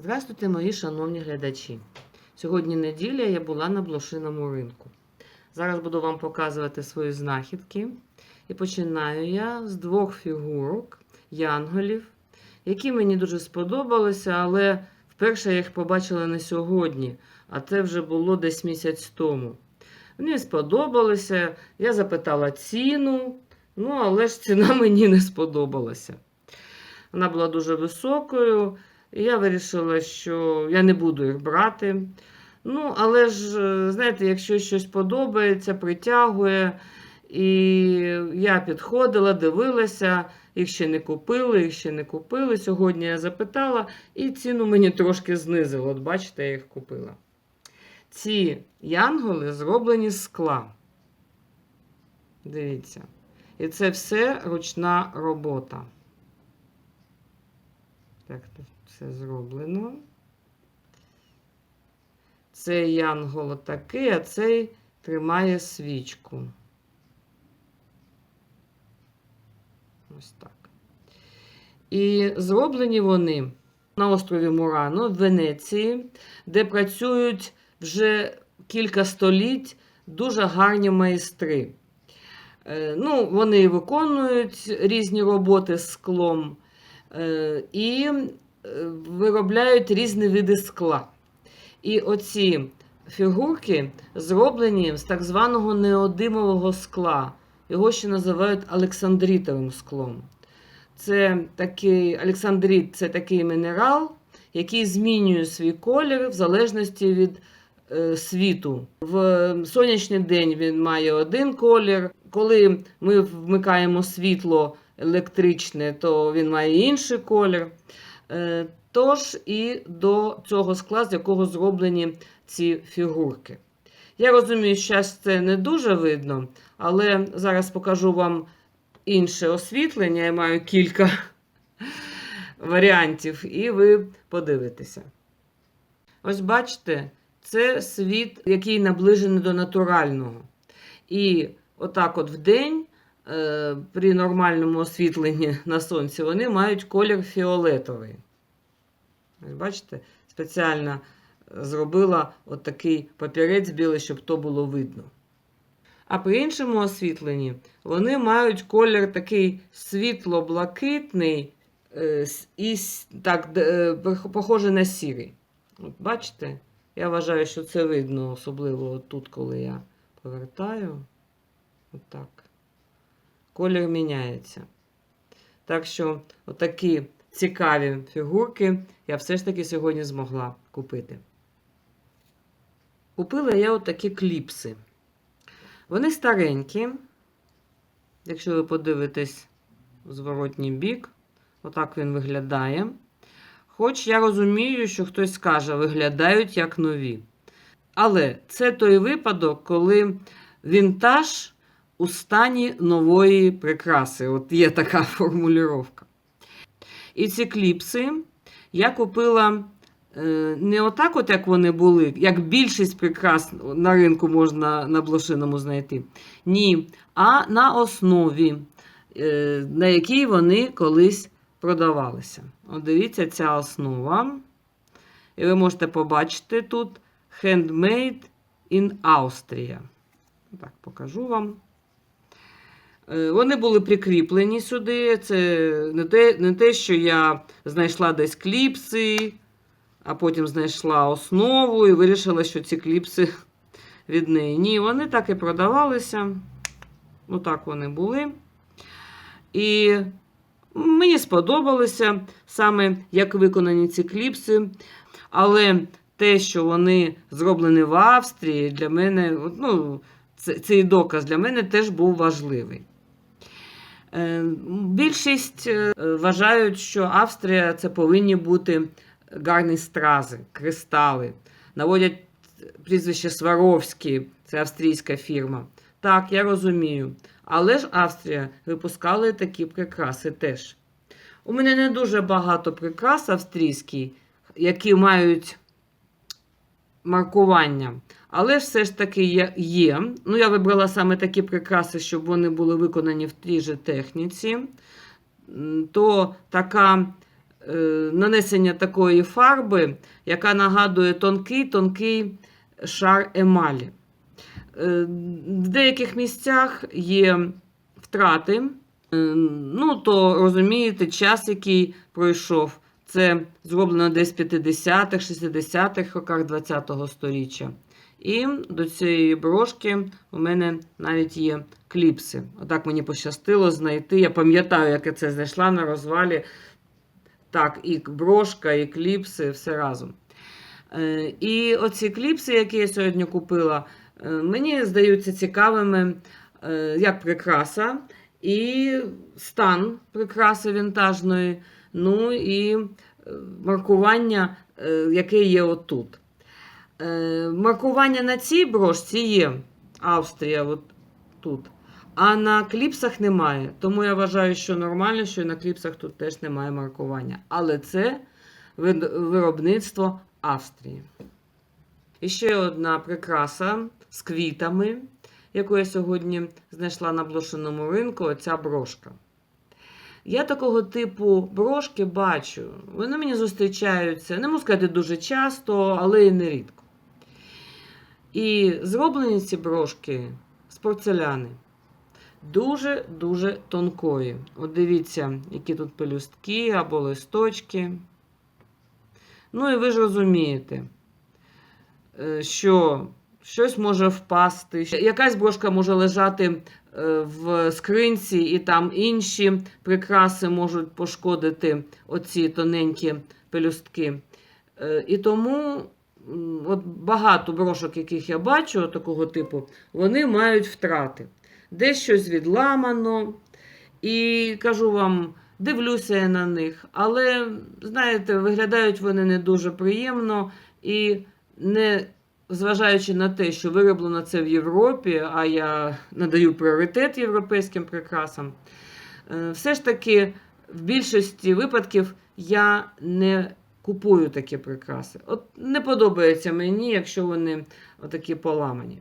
Здравствуйте, мої шановні глядачі. Сьогодні неділя я була на блошиному ринку. Зараз буду вам показувати свої знахідки. І починаю я з двох фігурок янголів, які мені дуже сподобалися, але вперше я їх побачила не сьогодні, а це вже було десь місяць тому. Мені сподобалося, я запитала ціну, ну але ж ціна мені не сподобалася. Вона була дуже високою. І я вирішила, що я не буду їх брати. Ну, але ж, е, знаєте, якщо щось подобається, притягує. І я підходила, дивилася, їх ще не купили, їх ще не купили. Сьогодні я запитала, і ціну мені трошки знизило. От бачите, я їх купила. Ці янголи зроблені з скла. Дивіться. І це все ручна робота. Так, зроблено. Цей янгол такий, а цей тримає свічку. Ось так. І зроблені вони на острові Мурано в Венеції, де працюють вже кілька століть дуже гарні майстри. Е, Ну, вони виконують різні роботи з склом е, і виробляють різні види скла. І оці фігурки зроблені з так званого неодимового скла. Його ще називають Олександритовим склом. Це такий Олександрит це такий мінерал, який змінює свій колір в залежності від е, світу. В сонячний день він має один колір. Коли ми вмикаємо світло електричне, то він має інший колір. Е, Тож і до цього скла, з якого зроблені ці фігурки. Я розумію, що це не дуже видно, але зараз покажу вам інше освітлення. Я маю кілька варіантів, і ви подивитеся. Ось бачите, це світ, який наближений до натурального. І отак от в день, е, при нормальному освітленні на сонці, вони мають колір фіолетовий. Бачите, спеціально зробила от такий папірець білий, щоб то було видно. А при іншому освітленні вони мають колір такий світло-блакитний е, і так, е, похожий на сірий. От бачите? Я вважаю, що це видно, особливо тут, коли я повертаю. Отак. Колір міняється. Так що, отакі цікаві фігурки я все ж таки сьогодні змогла купити. Купила я отакі кліпси. Вони старенькі. Якщо ви подивитесь в зворотній бік, отак він виглядає. Хоч я розумію, що хтось скаже, виглядають як нові. Але це той випадок, коли вінтаж у стані нової прикраси. От є така формулювання. І ці кліпси я купила е, не отак, от як вони були, як більшість прикрас на ринку можна на блошиному знайти. Ні, а на основі, е, на якій вони колись продавалися. От дивіться, ця основа. І ви можете побачити тут Handmade in Austria. Так, покажу вам. Е, Вони були прикріплені сюди. Це не те, не те, що я знайшла десь кліпси, а потім знайшла основу і вирішила, що ці кліпси від неї. Ні, вони так і продавалися. Отак вони були. І мені сподобалося саме, як виконані ці кліпси. Але те, що вони зроблені в Австрії, для мене, ну, цей доказ для мене теж був важливий. Е, Більшість е, вважають, що Австрія це повинні бути гарні стрази, кристали. Наводять прізвище Сваровський, це австрійська фірма. Так, я розумію. Але ж Австрія випускала такі прикраси теж. У мене не дуже багато прикрас австрійських, які мають маркування. Але все ж таки є-. Ну, я вибрала саме такі прикраси, щоб вони були виконані в тій же техніці. То така е, нанесення такої фарби, яка нагадує тонкий тонкий шар емалі. Е, В деяких місцях є втрати. Е, Ну, то розумієте, час, який пройшов, це зроблено десь в 50-х, 60-х роках ХХ століття. І до цієї брошки у мене навіть є кліпси. Отак мені пощастило знайти. Я пам'ятаю, як я це знайшла на розвалі. Так, і брошка, і кліпси, все разом. Е, І оці кліпси, які я сьогодні купила, е, мені здаються цікавими е, як прикраса, і стан прикраси вінтажної, ну і маркування, яке є отут. Е, Маркування на цій брошці є Австрія, от тут. А на кліпсах немає. Тому я вважаю, що нормально, що на кліпсах тут теж немає маркування. Але це виробництво Австрії. І ще одна прикраса з квітами, яку я сьогодні знайшла на блошиному ринку, оця брошка. Я такого типу брошки бачу. Вони мені зустрічаються, не можу сказати дуже часто, але і нерідко. І зроблені ці брошки з порцеляни. Дуже-дуже тонкої. От дивіться, які тут пелюстки або листочки. Ну і ви ж розумієте, е, що щось може впасти, якась брошка може лежати е, в скринці, і там інші прикраси можуть пошкодити оці тоненькі пелюстки. Е, І тому от багато брошок, яких я бачу, такого типу, вони мають втрати. Десь щось відламано. І кажу вам, дивлюся я на них, але, знаєте, виглядають вони не дуже приємно і не зважаючи на те, що вироблено це в Європі, а я надаю пріоритет європейським прикрасам, е, все ж таки в більшості випадків я не купую такі прикраси. От не подобається мені, якщо вони отакі поламані.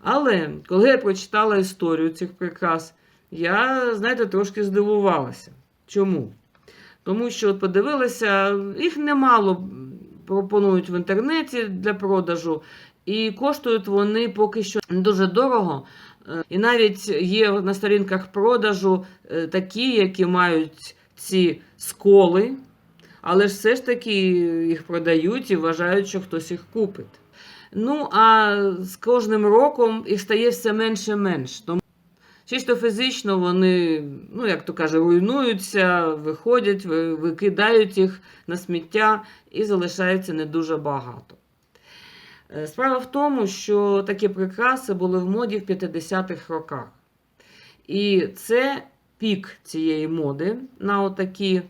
Але коли я прочитала історію цих прикрас, я, знаєте, трошки здивувалася. Чому? Тому що от подивилася, їх немало пропонують в інтернеті для продажу, і коштують вони поки що дуже дорого. Е, І навіть є на сторінках продажу е, такі, які мають ці сколи, але ж все ж таки їх продають і вважають, що хтось їх купить. Ну, а з кожним роком їх стає все менше і менше. Тому чисто фізично вони, ну, як то каже, руйнуються, виходять, викидають їх на сміття і залишається не дуже багато. Е, Справа в тому, що такі прикраси були в моді в 50-х роках. І це пік цієї моди на отакі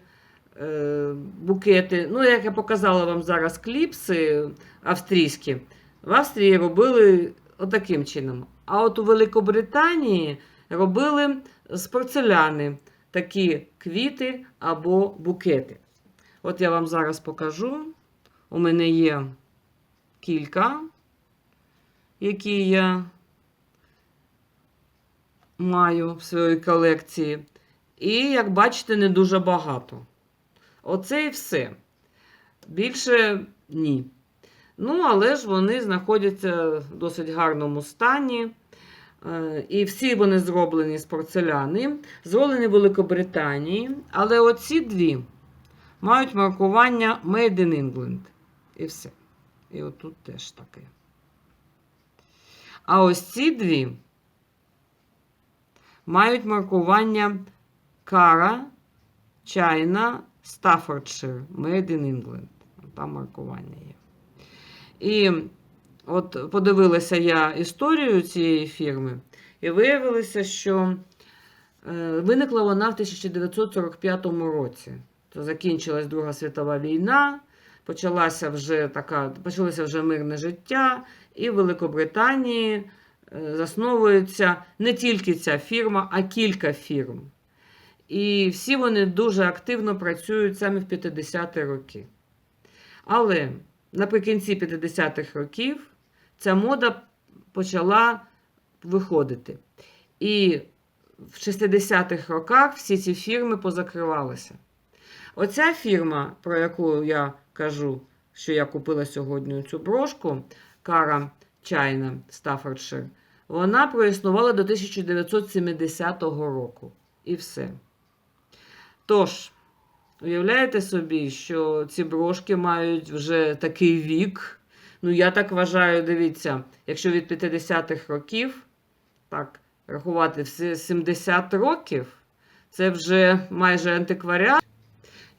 букети. Ну, як я показала вам зараз кліпси австрійські, в Австрії робили отаким чином. А от у Великобританії робили з порцеляни такі квіти або букети. От я вам зараз покажу. У мене є кілька, які я маю в своїй колекції. І, як бачите, не дуже багато. Оце і все. Більше ні. Ну, але ж вони знаходяться в досить гарному стані. Е, І всі вони зроблені з порцеляни, зроблені в Великобританії. Але оці дві мають маркування Made in England. І все. І отут теж таке. А ось ці дві мають маркування Кара, China, Staffordshire, Made in England. Там маркування є. І от подивилася я історію цієї фірми, і виявилося, що е, виникла вона в 1945 році. То закінчилась Друга світова війна, почалася вже така, почалося вже мирне життя, і в Великобританії е, засновується не тільки ця фірма, а кілька фірм. І всі вони дуже активно працюють саме в 50-ті роки. Але наприкінці 50-х років ця мода почала виходити. І в 60-х роках всі ці фірми позакривалися. Оця фірма, про яку я кажу, що я купила сьогодні цю брошку, Кара Чайна Стаффордшир, вона проіснувала до 1970 року. І все. Тож, уявляєте собі, що ці брошки мають вже такий вік. Ну, я так вважаю, дивіться, якщо від 50-х років, так, рахувати всі 70 років, це вже майже антикваріат.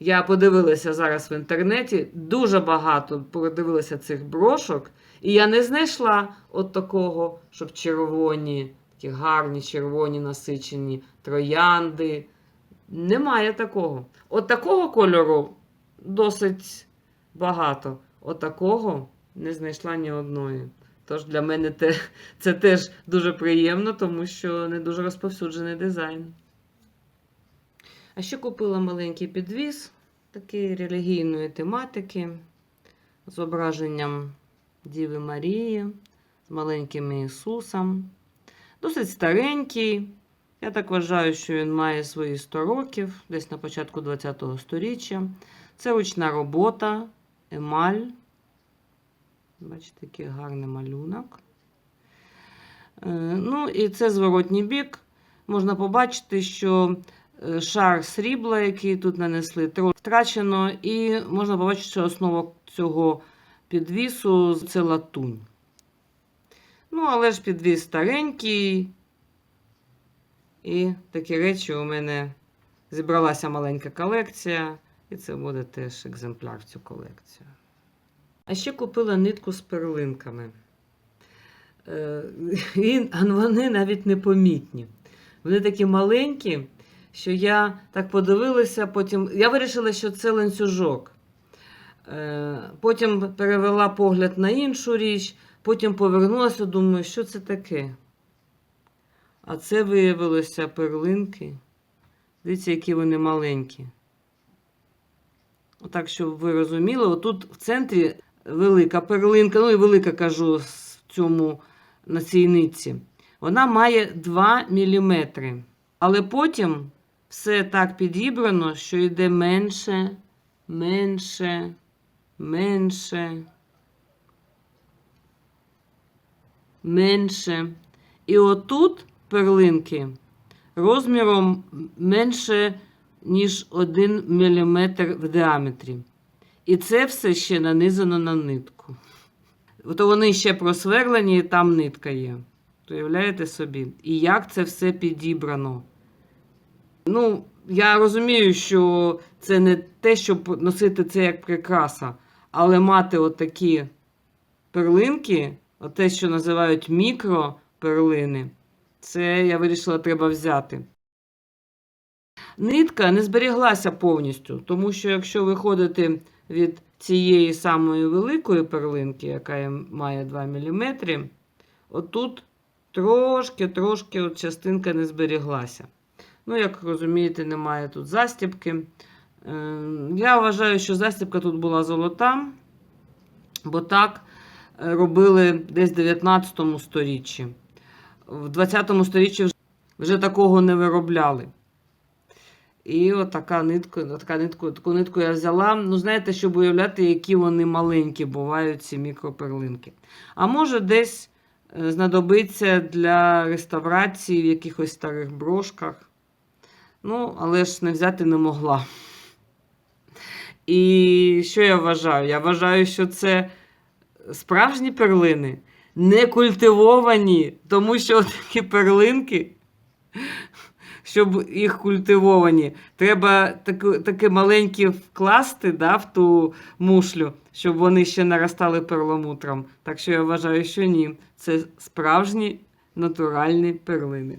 Я подивилася зараз в інтернеті, дуже багато подивилася цих брошок, і я не знайшла от такого, щоб червоні, такі гарні червоні насичені троянди. Немає такого. От такого кольору досить багато. От такого не знайшла ні одної. Тож для мене те, це теж дуже приємно, тому що не дуже розповсюджений дизайн. А ще купила маленький підвіз такої релігійної тематики з зображенням Діви Марії, з маленьким Ісусом. Досить старенький. Я так вважаю, що він має свої 100 років, десь на початку ХХ століття. Це ручна робота, емаль. Бачите, який гарний малюнок. Е, Ну, і це зворотній бік. Можна побачити, що е, шар срібла, який тут нанесли, втрачено, і можна побачити, що основа цього підвісу це латунь. Ну, але ж підвіс старенький. І такі речі у мене зібралася маленька колекція, і це буде теж екземпляр в цю колекцію. А ще купила нитку з перлинками. Е, і вони навіть непомітні. Вони такі маленькі, що я так подивилася, потім. Я вирішила, що це ланцюжок. Е, Потім перевела погляд на іншу річ, потім повернулася, думаю, що це таке. А це виявилося перлинки. Дивіться, які вони маленькі. Отак, щоб ви розуміли, отут в центрі велика перлинка, ну і велика кажу в цьому на цій нитці. Вона має 2 мм. Але потім все так підібрано, що йде менше, менше, менше, менше. І отут перлинки розміром менше, ніж 1 мм в діаметрі. І це все ще нанизано на нитку. То вони ще просверлені, і там нитка є. Уявляєте собі? І як це все підібрано? Ну, я розумію, що це не те, щоб носити це як прикраса, але мати отакі перлинки, те, що називають мікроперлини, це я вирішила, треба взяти. Нитка не зберіглася повністю, тому що якщо виходити від цієї самої великої перлинки, яка має 2 мм, отут трошки-трошки частинка не зберіглася. Ну, як розумієте, немає тут застібки. Я вважаю, що застібка тут була золота, бо так е, робили десь в 19 сторіччі. В 20 сторіччі вже такого не виробляли. І отака нитка, така нитку, таку нитку я взяла. Ну, знаєте, щоб уявляти, які вони маленькі бувають, ці мікроперлинки. А може, десь е, знадобиться для реставрації в якихось старих брошках. Ну, але ж не взяти не могла. І що я вважаю? Я вважаю, що це справжні перлини, не культивовані, тому що такі перлинки щоб їх культивовані. Треба такі, такі маленькі вкласти да, в ту мушлю, щоб вони ще наростали перламутром. Так що я вважаю, що ні. Це справжні натуральні перлини.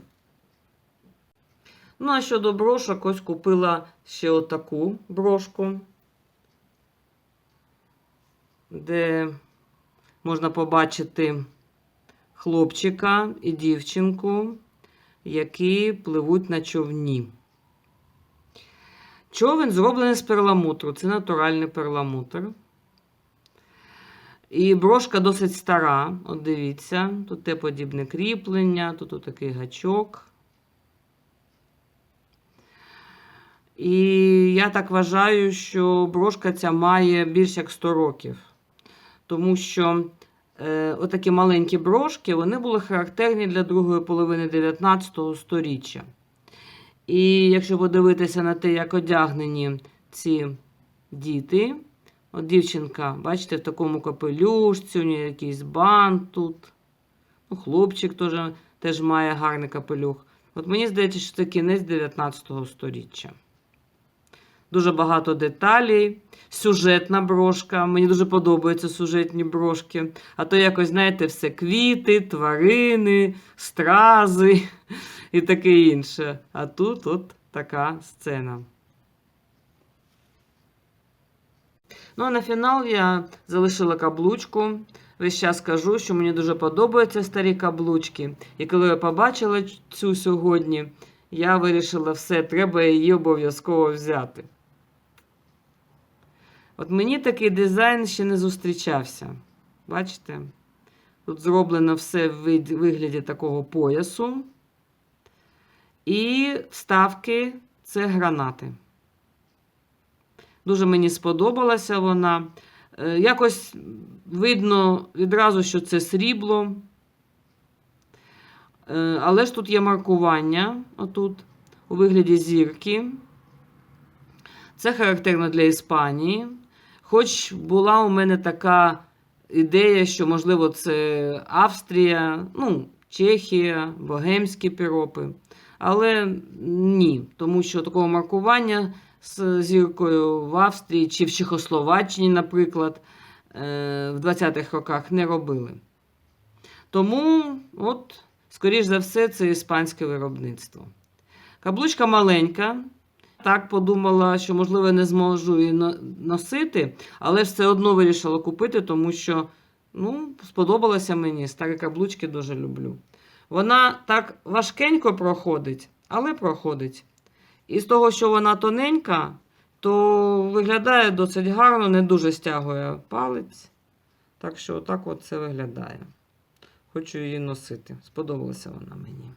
Ну, а щодо брошок, ось купила ще отаку брошку, де можна побачити хлопчика і дівчинку які пливуть на човні. Човен зроблений з перламутру. Це натуральний перламутр. І брошка досить стара. От дивіться, тут те подібне кріплення, тут такий гачок. І я так вважаю, що брошка ця має більш як 100 років. Тому що е, отакі маленькі брошки вони були характерні для другої половини 19 століття. І якщо подивитися на те, як одягнені ці діти, от дівчинка, бачите, в такому капелюшці, у неї якийсь бант тут. Ну, хлопчик теж, теж має гарний капелюх. От мені здається, що це кінець 19 століття. Дуже багато деталей. Сюжетна брошка. Мені дуже подобаються сюжетні брошки. А то якось, знаєте, все квіти, тварини, стрази і таке інше. А тут от така сцена. Ну, а на фінал я залишила каблучку. Весь час кажу, що мені дуже подобаються старі каблучки. І коли я побачила цю сьогодні, я вирішила все, треба її обов'язково взяти. От мені такий дизайн ще не зустрічався. Бачите? Тут зроблено все в вигляді такого поясу. І вставки це гранати. Дуже мені сподобалася вона. Е, Якось видно відразу, що це срібло. Е, Але ж тут є маркування отут, у вигляді зірки. Це характерно для Іспанії. Хоч була у мене така ідея, що, можливо, це Австрія, ну, Чехія, богемські піропи. Але ні, тому що такого маркування з зіркою в Австрії чи в Чехословаччині, наприклад, е, в 20-х роках не робили. Тому, от, скоріш за все, це іспанське виробництво. Каблучка маленька. Так подумала, що, можливо, не зможу її носити, але все одно вирішила купити, тому що ну, сподобалося мені. Старі каблучки дуже люблю. Вона так важкенько проходить, але проходить. І з того, що вона тоненька, то виглядає досить гарно, не дуже стягує палець. Так що, отак от це виглядає. Хочу її носити. Сподобалася вона мені.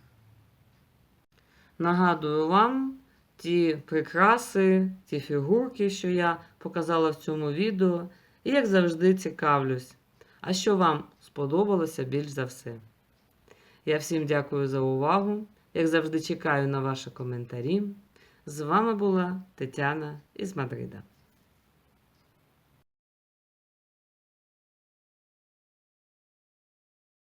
Нагадую вам ті прикраси, ті фігурки, що я показала в цьому відео. І, як завжди, цікавлюсь. А що вам сподобалося більш за все? Я всім дякую за увагу. Як завжди, чекаю на ваші коментарі. З вами була Тетяна із Мадрида.